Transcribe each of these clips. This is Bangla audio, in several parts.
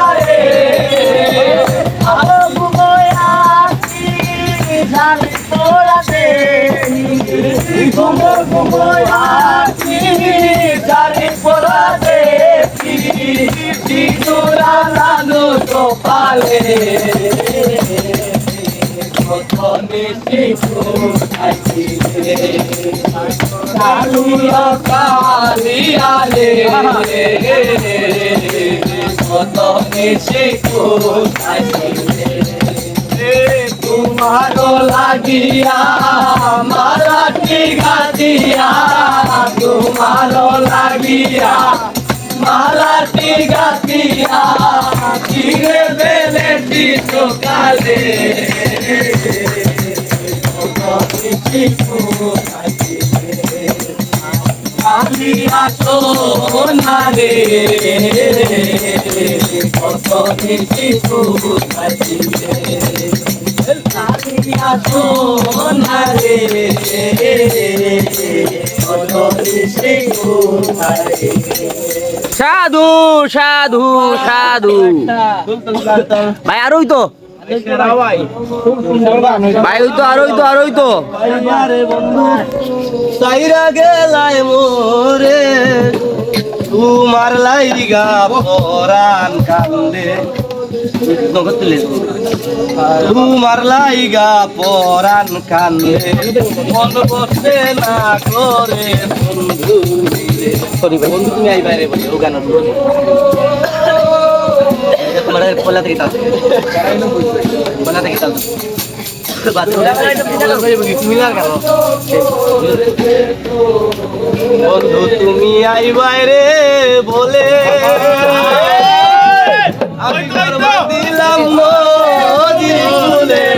আরে আবু বয়াতি জানি পোরাতে তোরা জানো তো পালে শিখো থাকিলে তোমারো লাগিয়া মারাঠি গাতিয়া তোমারো লাগিয়া মারাঠি গাতিয়া চিরে বেলে সকালে আমি সাধু সাধু সাধু। ভাই আর ওই তো? ভাই ওই তো আর ওই তো আর ওই তো। আরে বন্ধু সাইরা গেলায় মোরে তোমার লাইগা পরান কান্দে। তোমার লাইগা পরান কান্দে। মন বসে না করে বন্ধু বন্ধু তুমি আই বাইরে বলি ও গান কোলা থেকে তাল কোলা থেকে তাল বন্ধু তুমি আই বাইরে বলে আমি দিলাম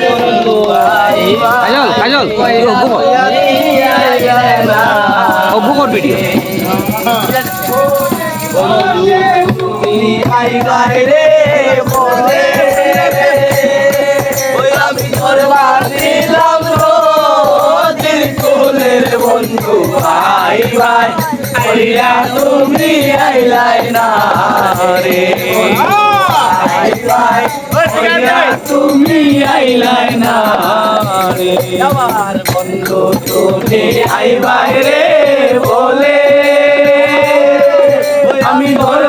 বন্ধু আই কাজল কাজল কর। ভিডিও তুমি আই বাইরে তুমি আইলাই না রে। তুমি আইলাই না রে। বন্ধু তুমি আই বাইরে বলে। আমি ধর্মান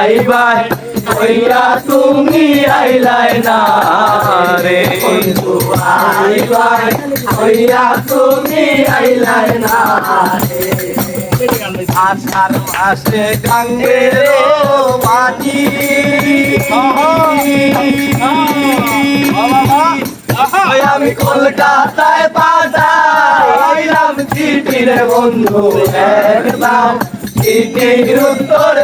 আই ভাই ওইয়া তুমি আইলাই না রে। বন্ধু, আই ভাই ওইয়া তুমি আইলাই না রে। আষাঢ় মাসে গাঙ্গের মাটি। আমি কলকাতায় রে বন্ধু একদম। চিঠির উত্তর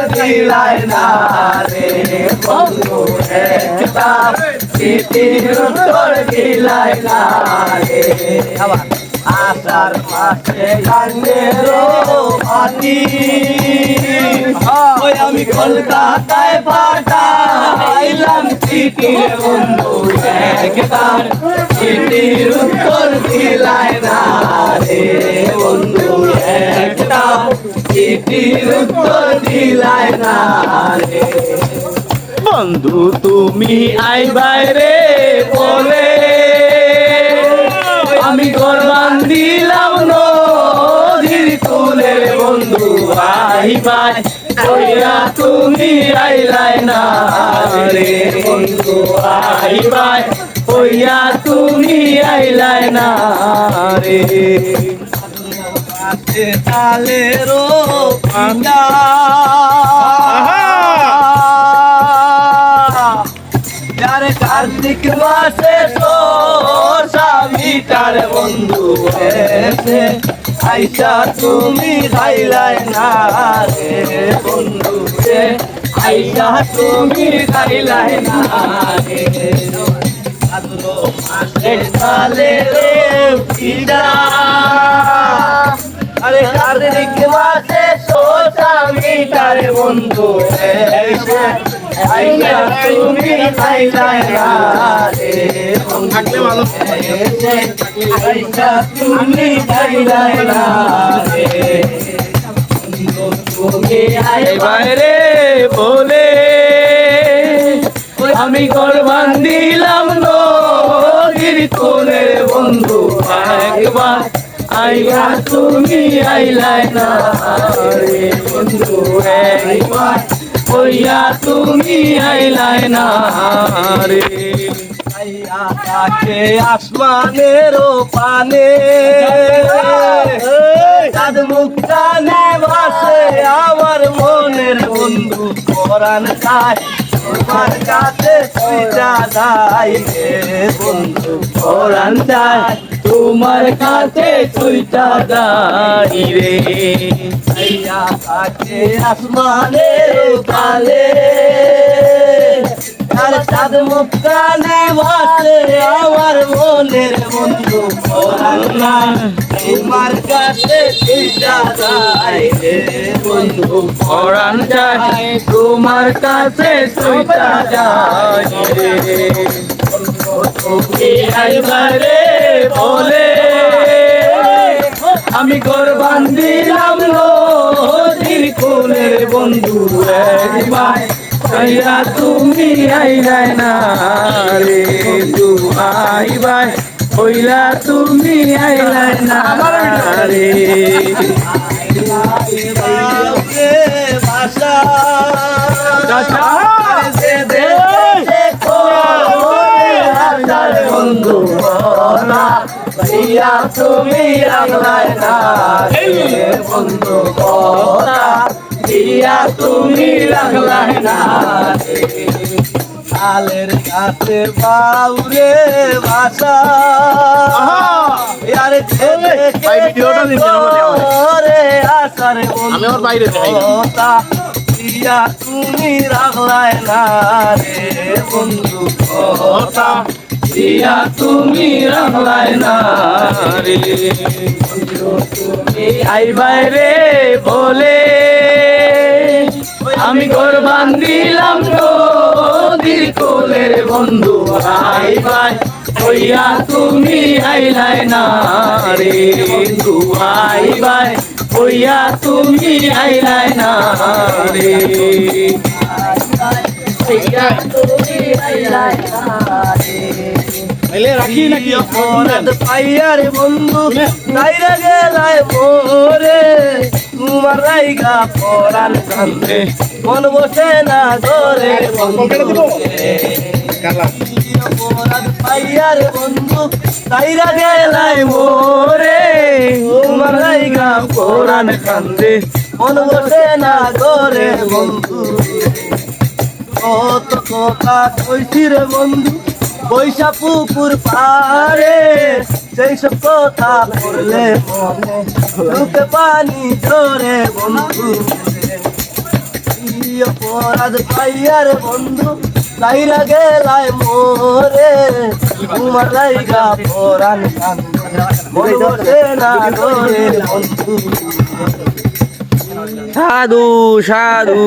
চিঠির উত্তর দিলাই না রে আষাঢ় মাসে গাঙ্গের মাটি ওই আমি কলকাতায় পাঠাইলাম চিঠি রে বন্ধু একবার চিঠির উত্তর না রে বন্ধু, তুমি আই বাইরে বলে। আমি গরবান দিলাম নদীর কুলে বন্ধু, আই ভাই ওইয়া তুমি আইলাই না রে। বন্ধু, আই ওইয়া তুমি আইলাই না রে। তালেরো পান্ডা যারে কার্তিক মাসে তোর স্বামীটার বন্ধু এসে আইসা তুমি খাইলাই না রে বন্ধু আইসা তুমি খাইলাই না রে মাসে তালে রে পিডা আরে কার্তিক মাসে তোর স্বামীটার বন্ধু এসে আইলা তুমি আইলাই না রে থাকলে ভালো। তুমি আইলাই না রে তুমি বলে আমি কোরবান দিলাম নদীর বন্ধু একবার আইলা তুমি আইলাই না রে বন্ধু, একবার হইয়া তুমি আইলাই না রে। আইয়া তাকে আসমানের পানে চাঁদ মুক্তানে বাসে আমার মনের বন্ধু পরাণ চায় তোমার কাছে সুইটা দাই রে বন্ধু। পরাণ চায় তোমার কাছে তুইটা দাই রে। আসমানের পালে মুক্তানে বাসে, আমার মনের বন্ধু তোমার কাছে বন্ধু পরাণ চায় তোমার কাছে রে তুমি আইবারে বলে, আমি কোরবান দিলাম কোলের বন্ধু একবার আইয়া তুমি আইলাই না রে। তু আইবাই হইলা তুমি আইলাই না রে। বন্ধু ভাইয়া তুমি রাখলাই না রে বন্ধু কথা দিয়া তুমি রাখলাই না রে। আলের কাছে বাউরে বাসা। আরে ছেলে ভাই, ভিডিওটা দিন? রে আসারে আমি বাইরে কথা দিয়া তুমি রাখলাই না রে বন্ধু কথা দিয়া তুমি রাখলাই না রে। তুমি আইবাই রে বলে আমি কোরবান দিলাম নদীর কোলের বন্ধু আইবাই হইয়া তুমি আইলাই না রে বন্ধু আইলাই না হইয়া তুমি আইলাই না রে। অপরাধ পাইয়ার বন্ধু নাইরা গেলায় মোরে। তোমার রাইগা পরাণ কান্দে। মন বসে না ধরে বন্ধু অপরাধ পাইয়ার বন্ধু নাইরা গেলায় মোরে। তোমার রাইগা পরাণ কান্দে। মন বসে না ধরে বন্ধু। কত কথা কইছি রে বন্ধু বৈশা পুকুর পারে সেই সব কথা পড়লে মনে রূপে পানি ঝরে বন্ধু। অপরাধ পাইয়ার বন্ধু, লাইরা গেলায় মোরে। তোমার লাইগা পরাণ মন না ধরে বন্ধু। সাধু সাধু